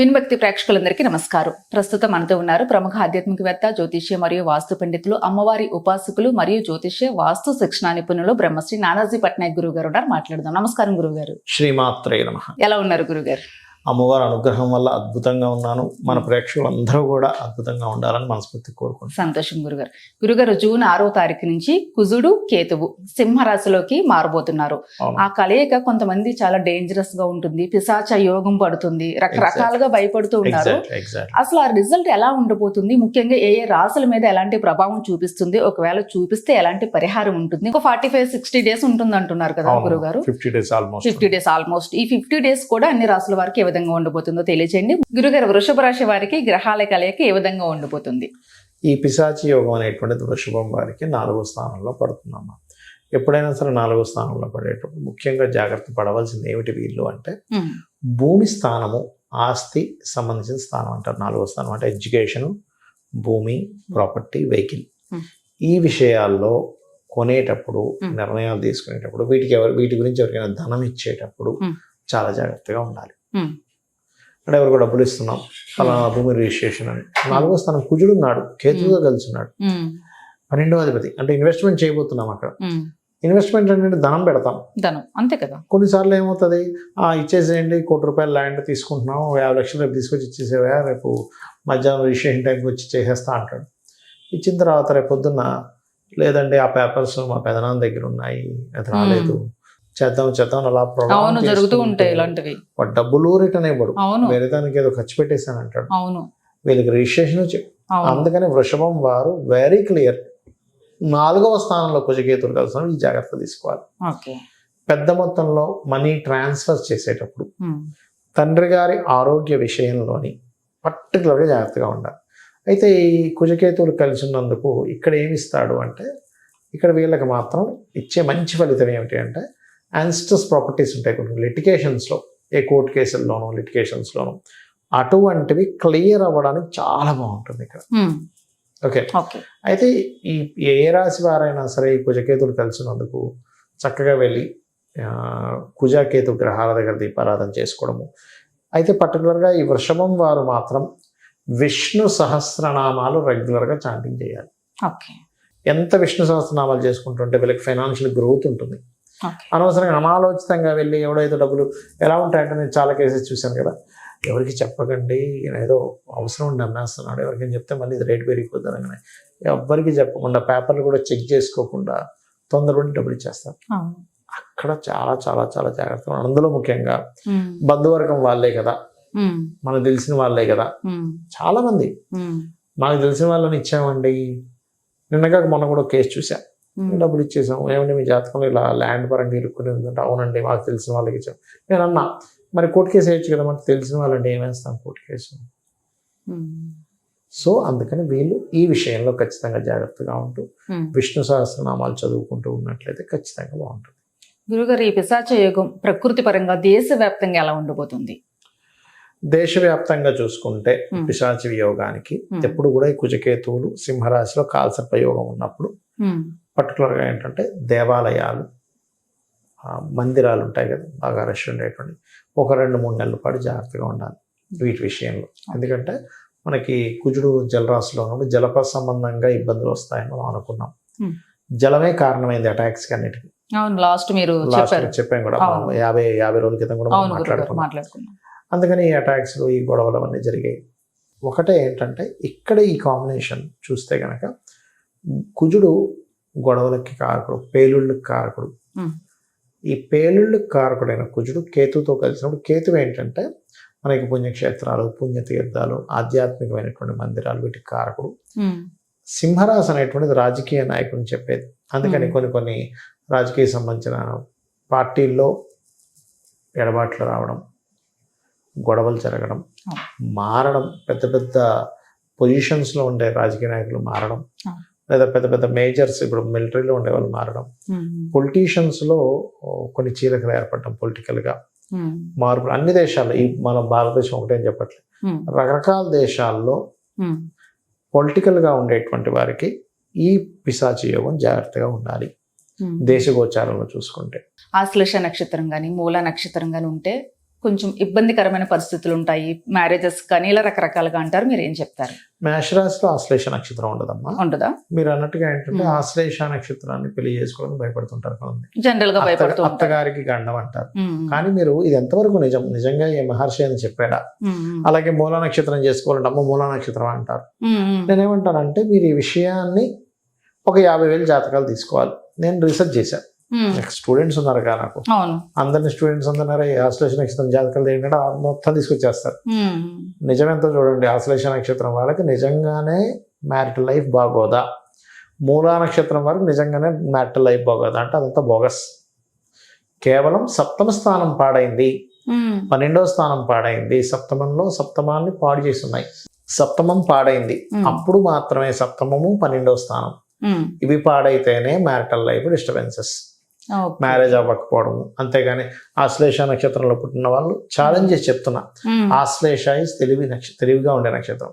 విన్భక్తి ప్రేక్షకులందరికీ నమస్కారం. ప్రస్తుతం మనతో ఉన్నారు ప్రముఖ ఆధ్యాత్మికవేత్త జ్యోతిష్య మరియు వాస్తు పండితులు అమ్మవారి ఉపాసకులు మరియు జ్యోతిష్య వాస్తు శిక్షణ నిపుణులు బ్రహ్మశ్రీ నానాజీ పట్నాయక్ గురువు గారు ఉన్నారు. మాట్లాడదాం. నమస్కారం గురువు గారు శ్రీమాత్రే నమ. ఎలా ఉన్నారు గురుగారు అమ్మవారి అనుగ్రహం వల్ల అద్భుతంగా ఉన్నాను. మన ప్రేక్షకులందరూ కూడా అద్భుతంగా ఉండాలని మనస్ఫూర్తి కోరుకుంటున్నాను. సంతోషం గురుగారు. గురుగారు జూన్ ఆరో తారీఖు నుంచి కుజుడు కేతువు సింహరాశిలోకి మారబోతున్నారు. ఆ కలయిక కొంతమంది చాలా డేంజరస్గా ఉంటుంది. పిశాచ యోగం పడుతుంది. రకరకాలుగా భయపడుతూ ఉన్నారు. Exactly. అసలు ఆ రిజల్ట్ ఎలా ఉండబోతుంది? ముఖ్యంగా ఏ ఏ రాసుల మీద ఎలాంటి ప్రభావం చూపిస్తుంది? ఒకవేళ చూపిస్తే ఎలాంటి పరిహారం ఉంటుంది? ఒక ఫార్టీ ఫైవ్ సిక్స్టీ డేస్ ఉంటుంది అంటున్నారు కదా. గురుగారు. 50 days almost fifty days almost ఈ ఫిఫ్టీ డేస్ కూడా అన్ని రాసుల వారికి విధంగా ఉండబోతుందో తెలియచేయండి గురుగారు వృషభ రాశి వారికి గ్రహాల కలయిక ఏ విధంగా ఉండబోతుంది ఈ పిశాచి యోగం అనేటువంటిది వృషభం వారికి నాలుగో స్థానంలో పడుతుందమ్మా ఎప్పుడైనా సరే నాలుగో స్థానంలో పడేటప్పుడు ముఖ్యంగా జాగ్రత్త పడవలసింది ఏమిటి వీళ్ళు అంటే భూమి స్థానము ఆస్తి సంబంధించిన స్థానం అంటారు నాలుగో స్థానం అంటే ఎడ్యుకేషన్ భూమి ప్రాపర్టీ వెహికల్. ఈ విషయాల్లో కొనేటప్పుడు. నిర్ణయాలు తీసుకునేటప్పుడు వీటికి ఎవరు వీటి గురించి ఎవరికైనా ధనం ఇచ్చేటప్పుడు. చాలా జాగ్రత్తగా ఉండాలి. అంటే ఎవరు డబ్బులు ఇస్తున్నాం. ఫలానా భూమి రిజిస్ట్రేషన్ అని. నాలుగో స్థానం కుజుడు ఉన్నాడు. కేతువుతో కలిసి ఉన్నాడు పన్నెండవ అధిపతి. అంటే ఇన్వెస్ట్మెంట్ చేయబోతున్నాం అక్కడ. ఇన్వెస్ట్మెంట్ అంటే ధనం పెడతాం. ధనం. అంతే కదా. కొన్నిసార్లు ఏమవుతుంది? ఆ ఇచ్చేసేయండి కోటి రూపాయల ల్యాండ్ తీసుకుంటున్నాం యాభై లక్షలు రేపు తీసుకొచ్చి ఇచ్చేసేవా? రేపు మధ్యాహ్నం రిజిస్ట్రేషన్ టైంకి వచ్చి చేసేస్తా అంటాడు. ఇచ్చిన తర్వాత రేపు పొద్దున్న లేదండి ఆ పేపర్స్ మా పెదనాన్న దగ్గర ఉన్నాయి అది రాలేదు. చేద్దాం చేద్దాం అలా అవును జరుగుతూ ఉంటాయి ఇలాంటివి. వాడు డబ్బులు రిటర్న్ ఇవ్వడు. వేరే దానికి ఏదో ఖర్చు పెట్టేశాను అంటాడు. అవును. వీళ్ళకి రిజిస్ట్రేషన్ అవును. అందుకని వృషభం వారు వెరీ క్లియర్ నాలుగవ స్థానంలో కుజకేతులు కలిసిన ఈ జాగ్రత్త తీసుకోవాలి. పెద్ద మొత్తంలో మనీ ట్రాన్స్ఫర్ చేసేటప్పుడు తండ్రి గారి ఆరోగ్య విషయంలోని పర్టికులర్గా జాగ్రత్తగా ఉండాలి. అయితే ఈ కుజకేతువులు కలిసి ఉన్నందుకు ఇక్కడ ఏమి ఇస్తాడు అంటే ఇక్కడ వీళ్ళకి మాత్రం ఇచ్చే మంచి ఫలితం ఏమిటి అంటే యాన్స్టస్ ప్రాపర్టీస్ ఉంటాయి కొన్ని. లిటికేషన్స్లో ఏ కోర్టు కేసుల్లోనూ లిటికేషన్స్లోనూ అటువంటివి క్లియర్ అవ్వడానికి చాలా బాగుంటుంది ఇక్కడ. ఓకే ఓకే అయితే ఈ ఏ రాశి వారైనా సరే ఈ కుజకేతులు కలిసినందుకు చక్కగా వెళ్ళి కుజకేతు గ్రహాల దగ్గర దీపారాధన చేసుకోవడము. అయితే పర్టికులర్గా ఈ వృషభం వారు మాత్రం విష్ణు సహస్రనామాలు రెగ్యులర్గా చాంటింగ్ చేయాలి. ఎంత విష్ణు సహస్రనామాలు చేసుకుంటుంటే వీళ్ళకి ఫైనాన్షియల్ గ్రోత్ ఉంటుంది. అనవసరంగా అనాలోచితంగా వెళ్ళి ఎవడైతే డబ్బులు ఎలా ఉంటాయంటే నేను చాలా కేసెస్ చూశాను కదా. ఎవరికి చెప్పకండి ఏదో అవసరం ఉండి అమ్మేస్తున్నాడు ఎవరికైనా చెప్తే మళ్ళీ ఇది రేటు పెరిగిపోతుంది అనగానే ఎవ్వరికి చెప్పకుండా పేపర్లు కూడా చెక్ చేసుకోకుండా తొందరపడి డబ్బులు ఇచ్చేస్తారు. అక్కడ చాలా చాలా చాలా జాగ్రత్తగా. అందులో ముఖ్యంగా బంధువర్గం వాళ్ళే కదా. మనకు తెలిసిన వాళ్ళే కదా. చాలా మంది. మాకు తెలిసిన వాళ్ళని ఇచ్చామండి. నిన్నగా మొన్న కూడా కేసు చూసా ఉమ్. డబ్బులు ఇచ్చేసాం ఏమండి మీ జాతకంలో ఇలా ల్యాండ్ పరంగా ఇరుక్కుని ఉందంటే అవునండి మాకు తెలిసిన వాళ్ళకి ఇచ్చాం నేను అన్నా మరి కోర్టు కేసు వేయచ్చు కదా మనకు తెలిసిన వాళ్ళంటే ఏమేస్తాం కోర్టు కేసు సో అందుకని వీళ్ళు ఈ విషయంలో ఖచ్చితంగా జాగ్రత్తగా ఉంటూ. విష్ణు సహస్రనామాలు చదువుకుంటూ ఉన్నట్లయితే ఖచ్చితంగా బాగుంటుంది. గురుగారు ఈ పిశాచ యోగం ప్రకృతి పరంగా దేశవ్యాప్తంగా ఎలా ఉండబోతుంది? దేశవ్యాప్తంగా చూసుకుంటే. పిశాచి వియోగానికి Hmm. ఎప్పుడు కూడా ఈ కుజకేతువులు సింహరాశిలో కాల్సర్ప యోగం ఉన్నప్పుడు పర్టికులర్గా ఏంటంటే దేవాలయాలు మందిరాలు ఉంటాయి కదా బాగా రష్ ఉండేటువంటి. ఒక రెండు మూడు నెలల పాటు జాగ్రత్తగా ఉండాలి వీటి విషయంలో. ఎందుకంటే మనకి కుజుడు జలరాశిలో ఉన్నప్పుడు జలప సంబంధంగా ఇబ్బందులు వస్తాయని మనం అనుకున్నాం. జలమే కారణమైంది అటాక్స్ అన్నిటికీ. అవును లాస్ట్ మీరు చెప్పాం కూడా యాభై యాభై రోజుల క్రితం కూడా మాట్లాడుకున్నాం. అందుకని ఈ అటాక్స్లు ఈ గొడవలు అవన్నీ జరిగాయి. ఒకటే ఏంటంటే ఇక్కడ ఈ కాంబినేషన్ చూస్తే కనుక కుజుడు గొడవలకి కారకుడు పేలుళ్ళకి కారకుడు. ఈ పేలుళ్ళకి కారకుడైన కుజుడు కేతుతో కలిసినప్పుడు కేతు ఏంటంటే మనకి పుణ్యక్షేత్రాలు పుణ్యతీర్థాలు ఆధ్యాత్మికమైనటువంటి మందిరాలు వీటికి కారకుడు సింహరాశి అనేటువంటిది రాజకీయ నాయకుని చెప్పేది అందుకని. కొన్ని కొన్ని రాజకీయ సంబంధించిన పార్టీల్లో ఎడబాట్లు రావడం గొడవలు జరగడం. మారడం పెద్ద పెద్ద పొజిషన్స్లో ఉండే రాజకీయ నాయకులు మారడం. లేదా పెద్ద పెద్ద మేజర్స్ ఇప్పుడు మిలిటరీలో ఉండే వాళ్ళు మారడం పొలిటీషియన్స్లో కొన్ని చీలకలు ఏర్పడడం పొలిటికల్గా. మార్పులు అన్ని దేశాల్లో ఈ మన భారతదేశం ఒకటే అని చెప్పట్లేదు రకరకాల దేశాల్లో. పొలిటికల్గా ఉండేటువంటి వారికి ఈ పిశాచి యోగం జాగ్రత్తగా ఉండాలి. ఉమ్. దేశ గోచారంలో చూసుకుంటే. ఆశ్లేష నక్షత్రం కానీ మూల నక్షత్రం కానీ ఉంటే కొంచెం ఇబ్బందికరమైన పరిస్థితులు ఉంటాయి మ్యారేజెస్ కానీ ఇలా రకరకాలుగా అంటారు. మీరు ఏం చెప్తారు? మేషరాశిలో ఆశ్లేష నక్షత్రం ఉండదమ్మా. ఉంటుందా మీరు అన్నట్టుగా ఏంటంటే. ఆశ్లేష నక్షత్రాన్ని పెళ్ళి చేసుకోవడానికి భయపడుతుంటారు కొంతమంది. జనరల్గా భయపడుతూ అత్తగారికి గండం అంటారు. కానీ మీరు ఇది ఎంతవరకు నిజం? నిజంగా ఏ మహర్షి అని చెప్పాడా? అలాగే మూల నక్షత్రం చేసుకోవాలంటే అమ్మ మూల నక్షత్రం అంటారు. నేనేమంటానంటే మీరు ఈ విషయాన్ని ఒక యాభై వేలు జాతకాలు తీసుకోవాలి. నేను రీసెర్చ్ చేశాను స్టూడెంట్స్ ఉన్నారు కదా నాకు. అందరిని స్టూడెంట్స్ అందరూ ఆశ్లేష నక్షత్రం జాతకాలు ఏంటంటే మొత్తం తీసుకొచ్చేస్తారు. ఉమ్, నిజమెంతో చూడండి ఆశ్లేష నక్షత్రం వాళ్ళకి నిజంగానే మ్యారిటల్ లైఫ్ బాగోదా? మూలా నక్షత్రం వరకు నిజంగానే మ్యారిటల్ లైఫ్ బాగోదా? అంటే అదంతా బోగస్. కేవలం సప్తమ స్థానం పాడైంది. ఉమ్, పన్నెండవ స్థానం పాడైంది. సప్తమంలో సప్తమాన్ని పాడు చేస్తున్నాయి. సప్తమం పాడైంది. అప్పుడు మాత్రమే సప్తమము పన్నెండవ స్థానం. ఇవి పాడైతేనే మ్యారిటల్ లైఫ్ డిస్టర్బెన్సెస్. మ్యారేజ్ అవ్వకపోవడము. అంతేగాని ఆశ్లేష నక్షత్రంలో పుట్టిన వాళ్ళు ఛాలెంజ్ చేసి చెప్తున్నా. ఆశ్లేష ఇస్ తెలివి నక్ష తెలివిగా ఉండే నక్షత్రం.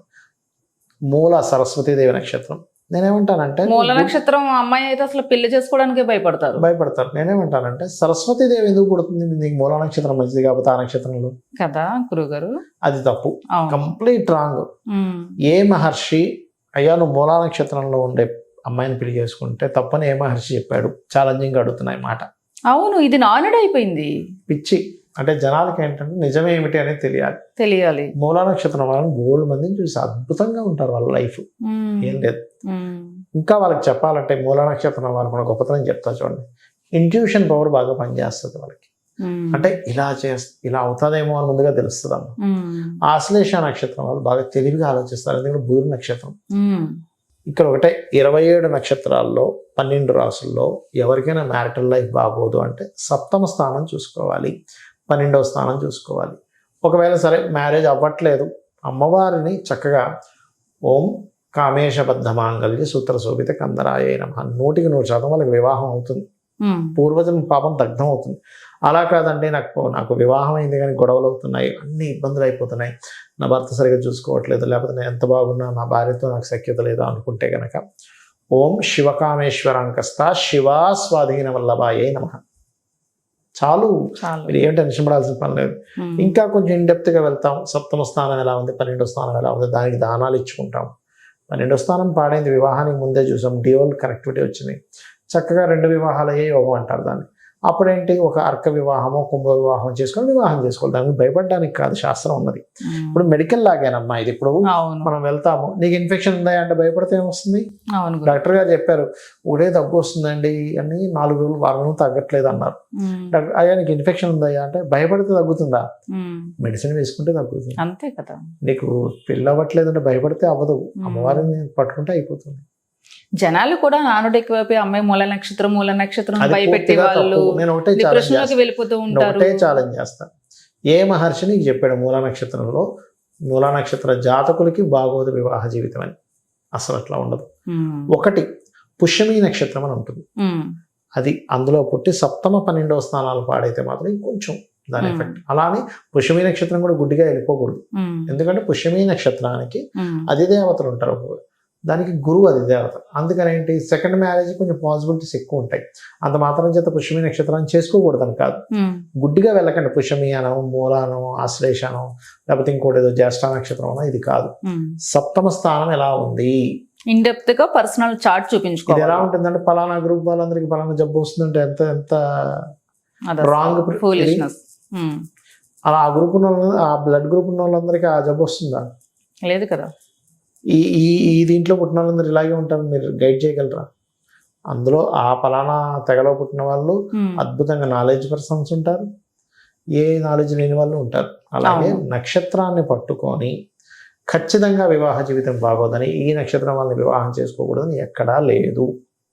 మూల సరస్వతీదేవి నక్షత్రం. నేనేమంటానంటే మూల నక్షత్రం అమ్మాయి అయితే అసలు పెళ్ళి చేసుకోవడానికి భయపడతారు. భయపడతారు. నేనేమంటానంటే సరస్వతీదేవి ఎందుకు పుడుతుంది? నీకు మూల నక్షత్రం మంచిది కాబట్టి ఆ నక్షత్రంలో. కదా గురుగారు? అది తప్పు. కంప్లీట్ రాంగ్ ఏ మహర్షి అయ్యా నువ్వు మూలా నక్షత్రంలో ఉండే అమ్మాయిని పెళ్ళి చేసుకుంటే తప్పని ఏ మహర్షి చెప్పాడు. ఛాలెంజింగ్ అడుగుతున్నాయి మాట. అవును ఇది నానుడు అయిపోయింది. పిచ్చి. అంటే జనాలకి ఏంటంటే నిజమేమిటి అనేది తెలియాలి. తెలియాలి. మూలా నక్షత్రం వాళ్ళని బోల్డ్ మందిని చూసి అద్భుతంగా ఉంటారు వాళ్ళ లైఫ్. ఏం లేదు. ఇంకా వాళ్ళకి చెప్పాలంటే మూలా నక్షత్రం వాళ్ళకి మన గొప్పతనం చెప్తా చూడండి. ఇంట్యూషన్ పవర్ బాగా పనిచేస్తుంది వాళ్ళకి. అంటే ఇలా చేస్ ఇలా అవుతుందేమో అని ముందుగా తెలుస్తుంది అమ్మ ఆశ్లేష నక్షత్రం వాళ్ళు బాగా తెలివిగా ఆలోచిస్తారు. ఎందుకంటే బుధుడు నక్షత్రం. ఇక్కడ ఒకటే ఇరవై ఏడు నక్షత్రాల్లో పన్నెండు రాసుల్లో ఎవరికైనా మ్యారిటల్ లైఫ్ బాగోదు అంటే సప్తమ స్థానం చూసుకోవాలి. పన్నెండవ స్థానం చూసుకోవాలి. ఒకవేళ సరే మ్యారేజ్ అవ్వట్లేదు అమ్మవారిని చక్కగా ఓం కామేశబద్ధ మాంగళ్య సూత్ర శోభిత కందరాయ నమ. నూటికి నూరు శాతం వాళ్ళకి వివాహం అవుతుంది. ఉమ్, పూర్వజన్మ పాపం దగ్ధం అవుతుంది అలా కాదండి నాకు నాకు వివాహం అయింది కానీ గొడవలు అవుతున్నాయి అన్ని ఇబ్బందులు అయిపోతున్నాయి. నా భర్త సరిగా చూసుకోవట్లేదు లేకపోతే నేను ఎంత బాగున్నా నా భార్యతో నాకు సఖ్యత లేదు అనుకుంటే గనక. ఓం శివకామేశ్వరాంకస్త శివా స్వాధీన వల్లభాయే నమ. చాలు. మీరు ఏం టెన్షన్ పడాల్సిన పని లేదు. ఇంకా కొంచెం ఇండెప్త్గా వెళ్తాం. సప్తమ స్థానం ఎలా ఉంది పన్నెండో స్థానం ఎలా ఉంది దానికి దానాలు ఇచ్చుకుంటాం. పన్నెండో స్థానం పాడైంది వివాహానికి ముందే చూసాం. డియోల్ కనెక్టివిటీ వచ్చింది. చక్కగా రెండు వివాహాలయ్యే యోగం అంటారు దాన్ని. అప్పుడేంటి? ఒక అర్క వివాహమో కుంభ వివాహం చేసుకొని వివాహం చేసుకోవాలి. దానికి భయపడడానికి కాదు శాస్త్రం ఉన్నది. ఇప్పుడు మెడికల్ లాగేనమ్మా ఇది ఇప్పుడు. మనం వెళ్తాము. నీకు ఇన్ఫెక్షన్ ఉందా అంటే భయపడితే ఏమొస్తుంది. డాక్టర్ గారు చెప్పారు ఒకటే దగ్గు వస్తుందండి అని నాలుగు రోజులు వారం రోజులు తగ్గట్లేదు అన్నారు. డాక్టర్ అయ్యా నీకు ఇన్ఫెక్షన్ ఉందా అంటే భయపడితే తగ్గుతుందా? మెడిసిన్ వేసుకుంటే తగ్గుతుంది. అంతే కదా. నీకు పెళ్ళి అవ్వట్లేదు అంటే భయపడితే అవ్వదు. మ్మ్. అమ్మవారిని పట్టుకుంటే అయిపోతుంది. జనాలు కూడా నానుడు ఎక్కువైపోయి అమ్మాయి మూల నక్షత్రం మూల నక్షత్రం భయపెట్టి వాళ్ళు తప్పు. నేను ఒకటే ఛాలెంజ్ డిప్రెషన్లోకి చేస్తాను వెళ్ళిపోతూ ఉంటారు. ఒకటే ఛాలెంజ్ చేస్తాను ఏ మహర్షి నీకు చెప్పాడు మూలా నక్షత్రంలో మూలా నక్షత్ర జాతకులకి బాగోదు వివాహ జీవితం అని? అసలు అట్లా ఉండదు. ఒకటి పుష్యమీ నక్షత్రం అని ఉంటుంది. అది అందులో పుట్టి సప్తమ పన్నెండవ స్థానాలు పాడైతే మాత్రం ఇంకొంచెం దాని. ఎఫెక్ట్ అలానే పుష్యమీ నక్షత్రం కూడా గుడ్డిగా వెళ్ళిపోకూడదు. ఎందుకంటే పుష్యమీ నక్షత్రానికి అధిదేవతలు ఉంటారు. దానికి గురువు అధిదేవత అందుకని ఏంటి? సెకండ్ మ్యారేజ్ కొంచెం పాసిబిలిటీస్ ఎక్కువ ఉంటాయి. అంత మాత్రం చేత పుష్యమి నక్షత్రాన్ని చేసుకోకూడదని కాదు. గుడ్డిగా వెళ్ళకండి. పుష్యమి అనో మూలానో ఆశ్లేషనో లేకపోతే ఇంకోటి ఏదో జ్యేష్ఠ నక్షత్రం అనో ఇది కాదు. సప్తమ స్థానం ఎలా ఉంది? ఇన్ డెప్త్గా పర్సనల్ చార్ట్ ఇది ఎలా ఉంటుందంటే పలానా గ్రూప్ వాళ్ళందరికీ పలానా జబ్బు వస్తుందంటే ఎంత ఎంత రాంగ్ అలా ఆ గ్రూప్ ఉన్న ఆ బ్లడ్ గ్రూప్ ఉన్న వాళ్ళందరికీ ఆ జబ్బు వస్తుందా? లేదు కదా. ఈ ఈ ఈ దీంట్లో పుట్టిన వాళ్ళందరూ ఇలాగే ఉంటారు. మీరు గైడ్ చేయగలరా? అందులో ఆ పలానా తెగలో పుట్టిన వాళ్ళు అద్భుతంగా నాలెడ్జ్ పర్సన్స్ ఉంటారు. ఏ నాలెడ్జ్ లేని వాళ్ళు ఉంటారు. అలాగే. నక్షత్రాన్ని పట్టుకొని ఖచ్చితంగా వివాహ జీవితం బాగోదని ఈ నక్షత్రం వాళ్ళని వివాహం చేసుకోకూడదని ఎక్కడా లేదు.